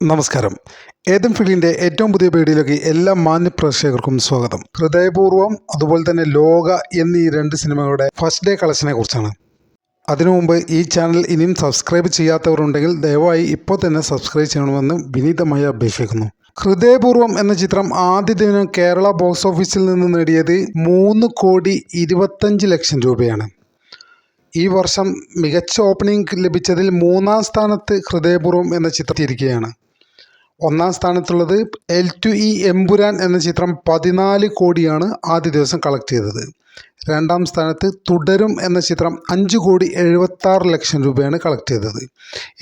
നമസ്കാരം. ഏതം ഫീൽഡിന്റെ ഏറ്റവും പുതിയ പേടിയിലേക്ക് എല്ലാ മാന്യ പ്രേക്ഷകർക്കും സ്വാഗതം. ഹൃദയപൂർവം അതുപോലെ തന്നെ ലോക എന്നീ രണ്ട് സിനിമകളുടെ ഫസ്റ്റ് ഡേ കളക്ഷനെ കുറിച്ചാണ്. അതിനു മുമ്പ് ഈ ചാനൽ ഇനിയും സബ്സ്ക്രൈബ് ചെയ്യാത്തവരുണ്ടെങ്കിൽ ദയവായി ഇപ്പോൾ തന്നെ സബ്സ്ക്രൈബ് ചെയ്യണമെന്ന് വിനീതമായി അപേക്ഷിക്കുന്നു. ഹൃദയപൂർവം എന്ന ചിത്രം ആദ്യ ദിനം കേരള ബോക്സ് ഓഫീസിൽ നിന്ന് നേടിയത് മൂന്ന് കോടി ഇരുപത്തഞ്ച് ലക്ഷം രൂപയാണ്. ഈ വർഷം മികച്ച ഓപ്പണിംഗ് ലഭിച്ചതിൽ മൂന്നാം സ്ഥാനത്ത് ഹൃദയപൂർവം എന്ന ചിത്രം ഇരിക്കുകയാണ് ഒന്നാം സ്ഥാനത്തുള്ളത് എൽ ടു ഇ എമ്പുരാൻ എന്ന ചിത്രം പതിനാല് കോടിയാണ് ആദ്യ ദിവസം കളക്ട് ചെയ്തത്. രണ്ടാം സ്ഥാനത്ത് തുടരും എന്ന ചിത്രം അഞ്ച് കോടി എഴുപത്താറ് ലക്ഷം രൂപയാണ് കളക്ട് ചെയ്തത്.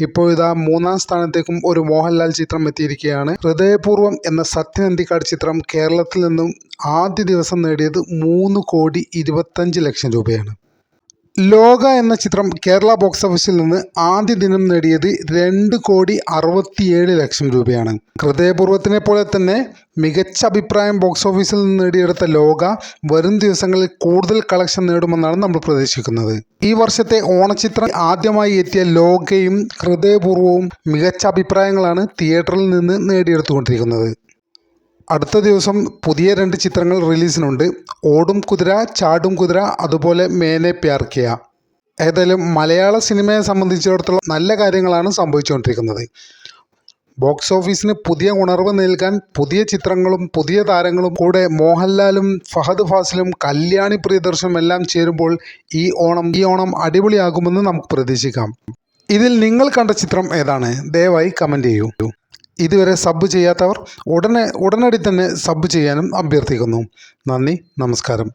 ഇപ്പോൾ ഇതാ മൂന്നാം സ്ഥാനത്തേക്കും ഒരു മോഹൻലാൽ ചിത്രം എത്തിയിരിക്കുകയാണ്. ഹൃദയപൂർവം എന്ന സത്യനന്ദിക്കാട് ചിത്രം കേരളത്തിൽ നിന്നും ആദ്യ ദിവസം നേടിയത് മൂന്ന് കോടി ഇരുപത്തഞ്ച് ലക്ഷം രൂപയാണ്. ലോക എന്ന ചിത്രം കേരള ബോക്സ് ഓഫീസിൽ നിന്ന് ആദ്യ ദിനം നേടിയത് രണ്ട് കോടി അറുപത്തിയേഴ് ലക്ഷം രൂപയാണ്. ഹൃദയപൂർവത്തിനെ പോലെ തന്നെ മികച്ച അഭിപ്രായം ബോക്സ് ഓഫീസിൽ നിന്ന് നേടിയെടുത്ത ലോക വരും ദിവസങ്ങളിൽ കൂടുതൽ കളക്ഷൻ നേടുമെന്നാണ് നമ്മൾ പ്രതീക്ഷിക്കുന്നത്. ഈ വർഷത്തെ ഓണച്ചിത്രം ആദ്യമായി എത്തിയ ലോകയും ഹൃദയപൂർവവും മികച്ച അഭിപ്രായങ്ങളാണ് തിയേറ്ററിൽ നിന്ന് നേടിയെടുത്തുകൊണ്ടിരിക്കുന്നത്. അടുത്ത ദിവസം പുതിയ രണ്ട് ചിത്രങ്ങൾ റിലീസിനുണ്ട്. ഓടും കുതിര ചാടും കുതിര അതുപോലെ മേനെ പ്യാർ കിയ ഏതായാലും മലയാള സിനിമയെ സംബന്ധിച്ചിടത്തോളം നല്ല കാര്യങ്ങളാണ് സംഭവിച്ചുകൊണ്ടിരിക്കുന്നത്. ബോക്സ് ഓഫീസിന് പുതിയ ഉണർവ് നൽകാൻ പുതിയ ചിത്രങ്ങളും പുതിയ താരങ്ങളും കൂടെ മോഹൻലാലും ഫഹദ് ഫാസിലും കല്യാണി പ്രിയദർശനും എല്ലാം ചേരുമ്പോൾ ഈ ഓണം ഈ ഓണം അടിപൊളിയാകുമെന്ന് നമുക്ക് പ്രതീക്ഷിക്കാം. ഇതിൽ നിങ്ങൾ കണ്ട ചിത്രം ഏതാണ്? ദയവായി കമന്റ് ചെയ്യൂ. ഇതുവരെ സബ് ചെയ്യാത്തവർ ഉടനെ ഉടനടി തന്നെ സബ് ചെയ്യാനും അഭ്യർത്ഥിക്കുന്നു. നന്ദി നമസ്കാരം.